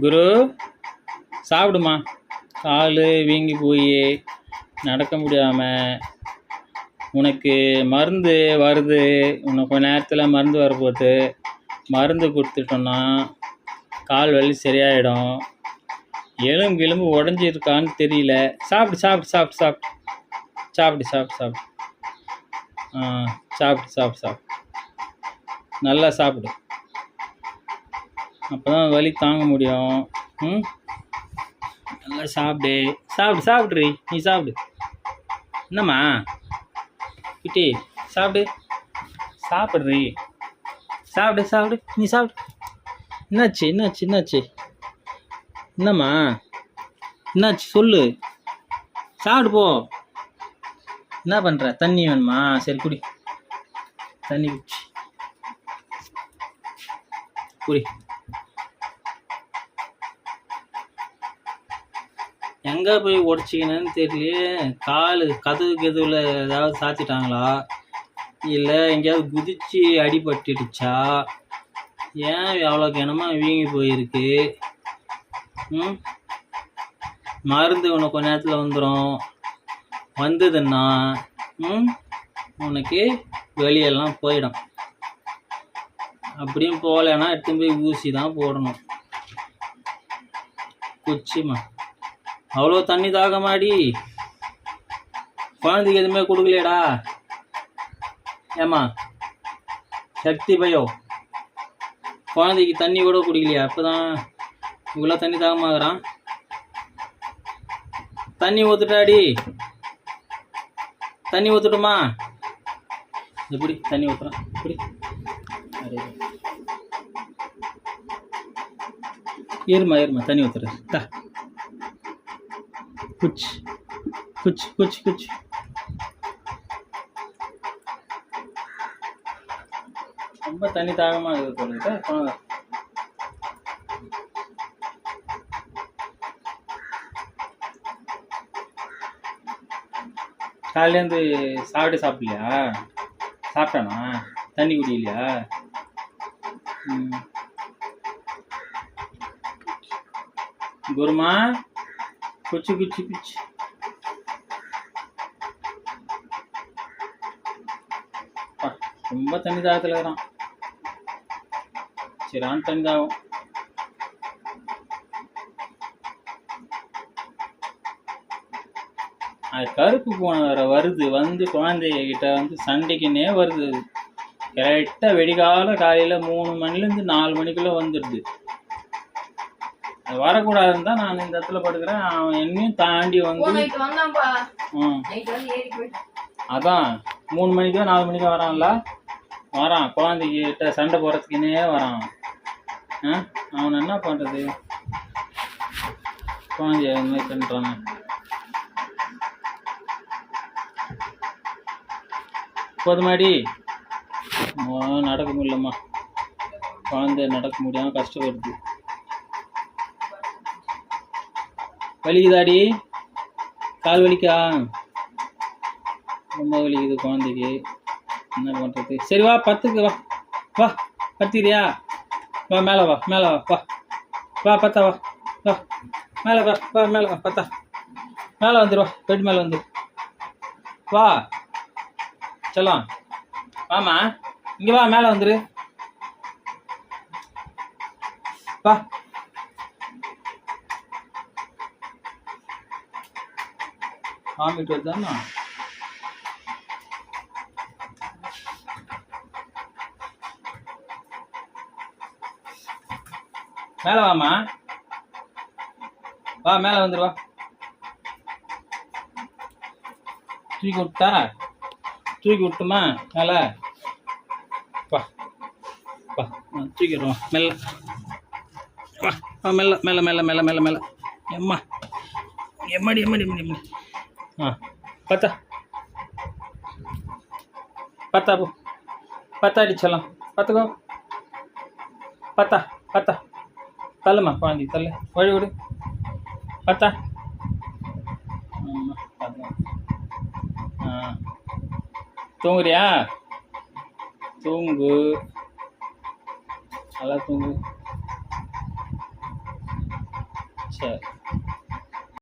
குரு சாப்பிடுமா? கால் வீங்கி போய் நடக்க முடியாமல் உனக்கு மருந்து வருது. உன்னை கொஞ்ச நேரத்தில் மருந்து வரப்போகுது. மருந்து கொடுத்துட்டோன்னா கால் வலி சரியாயிடும். எலும்பு எலும்பு உடஞ்சிருக்கான்னு தெரியல. சாப்பிடு சாப்பிட்டு சாப்பிடு சாப்பிட்டு சாப்பிட்டு சாப்பிடு சாப்பிட்டு ஆ சாப்பிட்டு சாப்பிடு சாப்பிடு. நல்லா சாப்பிடு. அப்போ தான் வலி தாங்க முடியும். ம்? நல்லா சாப்பிடு. சாப்பிடு சாப்பிட்றி. நீ சாப்பிடு. என்னம்மா? குட்டி சாப்பிடு. சாப்பிட்றி. சாப்பிடு சாப்பிடு. நீ சாப்பிடு. என்னாச்சு என்னாச்சு என்னாச்சு? என்னம்மா? என்னாச்சு சொல்லு. சாப்பிடு போ. என்ன பண்ணுற தண்ணி வேணுமா? சரி குடி. தண்ணி குடிச்சு. குடி. எங்கே போய் உடச்சிக்கணுன்னு தெரியலையே. கால் கதவு கதவுல ஏதாவது சாத்திட்டாங்களா? இல்லை எங்கேயாவது குதிச்சு அடிபட்டுடுச்சா? ஏன் எவ்வளோ கனமாக வீங்கி போயிருக்கு? ம்? மருந்து உனக்கு கொஞ்ச நேரத்தில் வந்துடும் வந்ததுன்னா ம்? உனக்கு வெளியெல்லாம் போயிடும். அப்படியும் போகலைன்னா எடுத்து போய் ஊசி தான் போடணும். குச்சிமா. அவ்வளோ தண்ணி தாகமாடி? குழந்தைக்கு எதுவுமே கொடுக்கலையடா. ஏம்மா? சக்தி பயோ. குழந்தைக்கு தண்ணி கூட குடிக்கலையா? அப்பதான் இவ்வளோ தண்ணி தாகமாகறான். தண்ணி ஊற்றுட்டாடி தண்ணி ஊற்றுட்டுமா எப்படி தண்ணி ஊற்றுறான் இப்படி ஏறுமா ஏறுமா தண்ணி ஊற்றுறேன் कुछ குச் कुछ कुछ ரொம்ப தண்ணி தாகமாக இருக்குது போல குழந்தை காலையிலேருந்து சாப்பிட்டு சாப்பிடலையா? சாப்பிட்டானா? தண்ணி குடிக்கலையா? ம். குருமா? குச்சி குச்சி குச்சி ரொம்ப தண்ணி தாகத்தில் இருக்கிறான் சிறான் தண்ணி தாகம் அது கருப்பு பூனை வேற வருது வந்து குழந்தைகிட்ட வந்து சண்டைக்குன்னே வருது கரெக்டாக வெடிகால காலையில் மூணு மணிலேருந்து நாலு மணிக்குள்ளே வந்துடுது அது வரக்கூடாதுன்னு தான் நான் இந்த இடத்துல படுக்கிறேன். அவன் என்னையும் தாண்டி வந்து ம் அதான் மூணு மணிக்கோ நாலு மணிக்கோ வரான்ல? வரான். குழந்தைகிட்ட சண்டை போடுறதுக்குன்னே வரான். ஆ? அவன் என்ன பண்ணுறது குழந்தைய இந்த மாதிரி பண்ணுறாங்க போதுமாடி நடக்க முடியலம்மா. குழந்தை நடக்க முடியாமல் கஷ்டப்படுது. வலிக்குதாடி? கால் வலிக்கா? ரொம்ப வலிக்குது குழந்தைக்கு. என்ன பண்ணுறது சரி வா பத்துக்கு வா. வா பத்திரியா வா மேலே வா மேலே வா வா. வா பத்தா வா. வா மேலே வா வா மேலே வா பத்தா. மேலே வந்துடுவா பெட் மேலே வந்து வா. செல்லாம் வாமா இங்கே வா மேலே வந்துரு. வா. வாமிட்டு வருதாண்ணா மேலே வாமா வா மேலே வந்துடுவா தூக்கி விட்டா? தூக்கி விட்டுமா? மேலே. வா வா தூக்கிடுவோம் மெல்ல வா வா மெல்ல மேலே மேலே மேலே மேலே மேலே. எம்மா. எம்மாடி எம்மாடி எம்மாடி எம்மாடி. ஆ பத்தா பத்தா போ. பத்தா அடிச்சலாம் பார்த்துக்கோ. பத்தா பத்தா தள்ளுமா குழந்தை தள்ளு. வழி விடு. பத்தா தூங்குறியா? தூங்கு. நல்லா தூங்கு. சரி.